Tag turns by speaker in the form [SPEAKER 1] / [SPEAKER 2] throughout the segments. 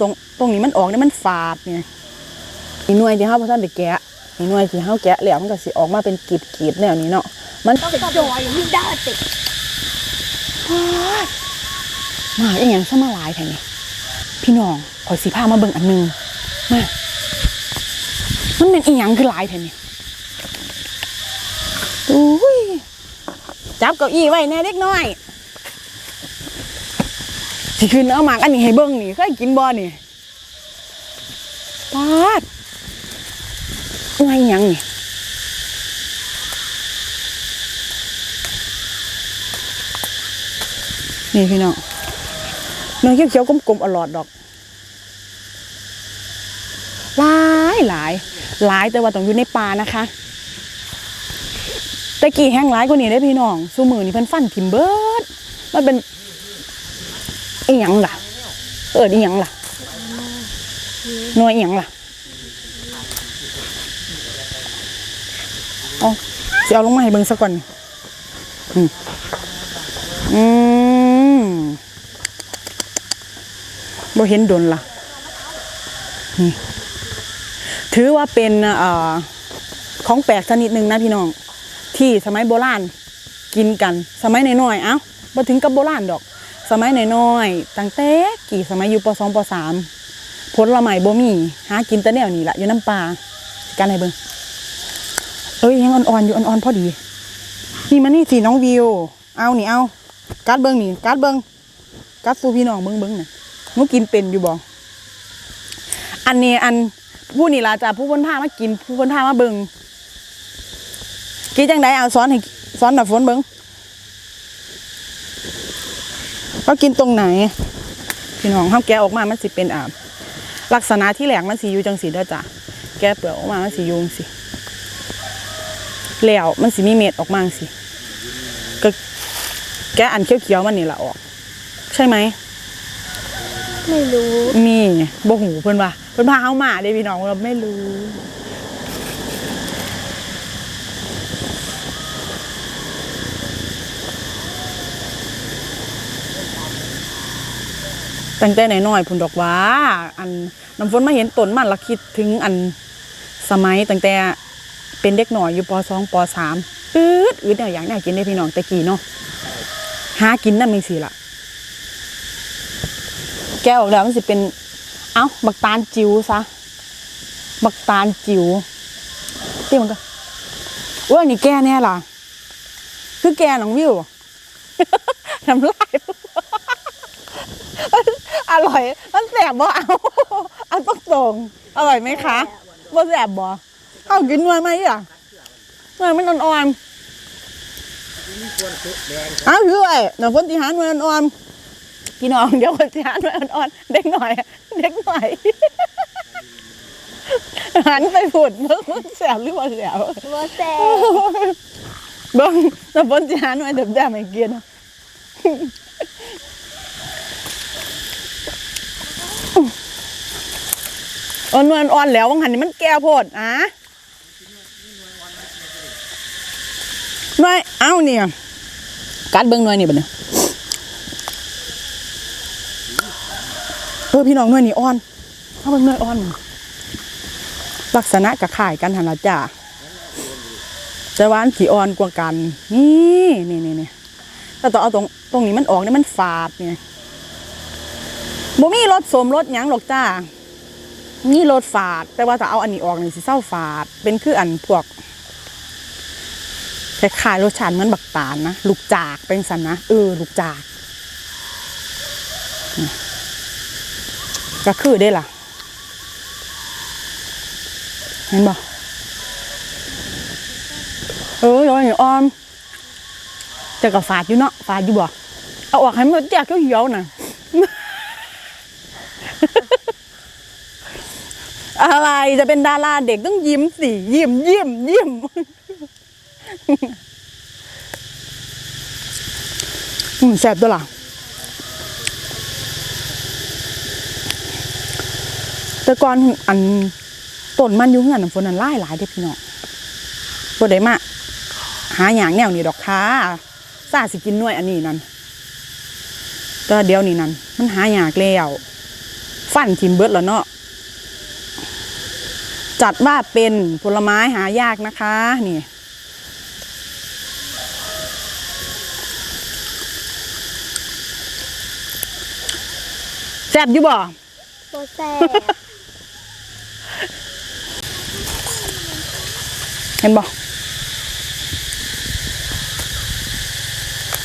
[SPEAKER 1] ตรงตรงนี้มันออกเนี่ยมันฝาดเนี่ยอีหน่วยที่เฮาบ่ทันได้แกะอีหน่วยที่เฮาแกะแล้วมันก็สิออกมาเป็นกีบๆแนวนี้เนาะมัน
[SPEAKER 2] ต้องกระโดดอย่างนี้ได้ติด
[SPEAKER 1] มาอีหยังซะมาหลายแท้นี่พี่น้องขอยสิพามาเบิ่งอันหนึงมามันเป็นอีหยังคือหลายแท้นี่อุ้ยจับเก้าอี้ไว้แน่เด็กน้อย สิขึ้นเอาหมากอันนี้ให้เบิ่งนี่เคยกินบ่นี่ปาดไงหยังนี่นี่พี่น้องเนื้อเขียวๆกลมๆอร่อยดอกหลายหลายหลายแต่ว่าต้องอยู่ในป่านะคะแต่กี่แห้งหลายกว่านี้ได้พี่น้องสู้มือนี่เพิ่นฟันทิมเบิดมันเป็น อีหยังล่ะ เอออีหยังล่ะหน่วยอีหยังล่ะเอาสิเอาลงมาให้เบิ่งสักก่อนอืมอืมบ่เห็นโดนล่ะถือว่าเป็นเอ่อของแปลกชนิดหนึ่งนะพี่น้อง ที่สมัยโบราณกินกัน สมัยน้อยๆเอ้าบ่ถึงกับโบราณดอก สมัยน้อยๆตั้งแต่กี่สมัยอยู่ปสองปสามผลละไม้บ่มีหากินแต่แนวนี้ละอยู่น้ำปลากันให้เบิ่งเอ้ยยังอ่อนๆอยู่อ่อนๆพอดี นี่มันนี่สีน้องวิว เอานี่เอากัดเบิ่งนี่กัดเบิ่งกัดสูพี่น้องเบิ่งเบิ่งน่ะหนูกินเป็นอยู่บ่อันนี้อันผู้นี่ล่ะจ้ะผู้เพ้นผ้ามากินผู้เพ้นผ้ามาเบิ้งกินจังไดเอาสอนให้สอนหน่ะฝนเบิ้ง ว่ากินตรงไหนพี่น้องห้ามแกะออกมามันสิเป็นอ่าลักษณะที่แหลกมันสีอยู่จังสีเด้อจ้ะแกะเปลือกออกมามันสียุงสิแล้วมันสิมีเม็ดออกมาจังสิก็แกะอันเขียวๆมันนี่ละออก ใช่ไหม
[SPEAKER 2] ไม่รู้
[SPEAKER 1] มีบ่หูเพิ่นว่าเพิ่นพาเฮามาเด้พี่น้องเราไม่รู้ ตั้งแต่น้อยๆพุ่นดอกว่า อันน้ำฝนมาเห็นต้นมันละคิดถึงอันสมัยตั้งแต่เป็นเด็กหน่อยอยู่ปสองปสามอืดอืดเนี่ยอย่างเนี้ยกินได้พี่น้องแต่กี้เนาะหากินนั่นมึงสิละแกะออกแล้วมันสิเป็น เอ้าบักตาลจิ๋วซะบักตาลจิ๋วเตี้ยมันก็ว่านี่แกแน่ล่ะ คือแกน้องวิวน้ำลาย อร่อยมันแสบบ่เอาเอาต้องตรงๆอร่อยไหมคะบ่แสบบ่เอากินหน่วยไหมอะหน่วยมันอ่อนๆเอาคือไอ้เดี๋ยวคนที่หาหน่วยอ่อนๆพี่น้องเดี๋ยวคนที่หาหน่วยอ่อนๆเด็กหน่อย เด็กหน่อยหันไปผุดเบิ่งมันแสบหรือว่าแสบ
[SPEAKER 2] ว่าแซ่
[SPEAKER 1] เบิ่งแต่ฝนที่หาหน่วยเด็บๆให้กินอ่ อนหน่วยอ่อนแล้ววังหันนี่มันแก่โพดอะหน่วยเอ้าเนี่ยกัดเบิ่งหน่วยนี่บัดเนี่ยเออพี่น้องหน่วยนี่อ่อนเอาเบิ่งหน่วยอ่อน ลักษณะกับข่ายกันหันละจ้าแต่ว่าอันสีอ่อนกว่ากัน นี่นี่นี่นี่แต่ต้องเอาตรงตรงนี้มันออกเนี่ยมันฝาดเนี่ยบ่มีรถสมรถหยังหรอกจ้า นี่รถฝาด แต่ว่าถ้าเอาอันนี้ออกนี่สิเศร้าฝาด เป็นคืออันพวกคล้ายๆรสชาติเหมือนบักตาลนะลูกจากเป็นสันนะเออลูกจาก ก็คือได้ล่ะเห็นบ่เออร้อยออมจะกับฝาดอยู่เนาะฝาดอยู่บ่เอาออกให้มันแจกเขียวๆน่ะ อะไรจะเป็นดาราเด็กต้องยิ้มสิยิ้มยิ้มยิ้มอืมแซ่บตัวล่ะแต่ก่อนอันต้นมันยู่เฮือนน้ำฝนนั้นหลายหลายเด้อพี่น้องบ่ได้มาหาหยังแนวนี้ดอกค่ะซาสิกินน่วยอันนี้นั่นแต่เดี๋ยวนี้นั่นมันหาอยากแล้วฟฟันทิมเบิดแล้วเนาะ จัดว่าเป็นผลไม้หายากนะคะนี่แซ่บอยู่บ่
[SPEAKER 2] โปรแซ่บ
[SPEAKER 1] เห็นบ่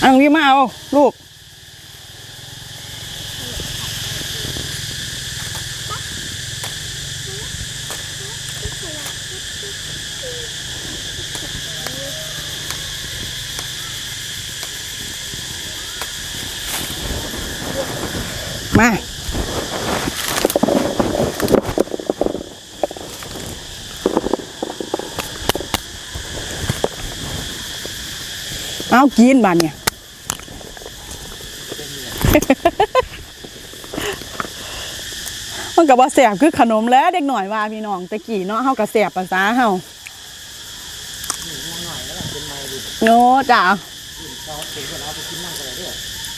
[SPEAKER 1] อันนี้มาเอาลูก มาเอากินบานเนี่ยมันกับว่าแสบคือขนมแล้วเด็กหน่อยว่าพี่น้องตะกี้เนาะเฮากับแสบภาษาเฮาโน้จ้า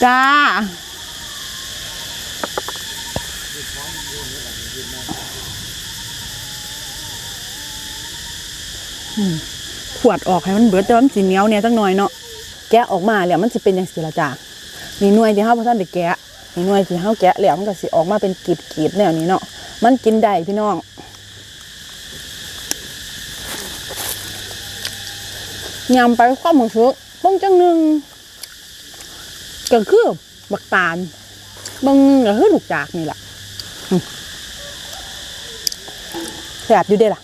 [SPEAKER 1] จ้า ขวดออกให้มันเบิดแต่ว่ามันสีเหนียวเนี่ยจังหน่อยเนาะแกะออกมาแล้วมันสิเป็นอยังสิละจ้ามีหน่วยที่เฮาบ่ทันได้แกะมีหน่วยที่เฮาแกะแล้วมันก็สิออกมาเป็นกีบๆแนวนี้เนาะมันกินได้พี่น้องยำไปความรู้สึกบางจังหนึ่งก็คือบักตาลบางก็คือลูกจากนี่แหละ แสบอยู่เด้ล่ะ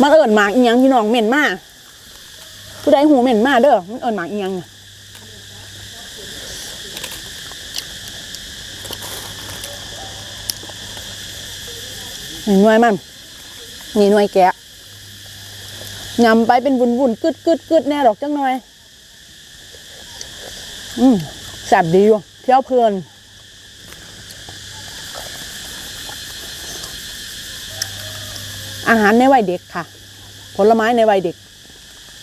[SPEAKER 1] มันเอิญหมากอีหยังพี่น้องเหม็นมากผู้ใดหูเหม็นมากเด้อ มันเอิญหมากอีหยังนี่หน่วยมันนี่หน่วยแกะยำไปเป็นวุ่นวุ่นกึดกึดกึดแน่ดอกจังหน่อย อืมแซ่บดีอยู่เที่ยวเพลิน อาหารในวัยเด็กค่ะ ผลไม้ในวัยเด็ก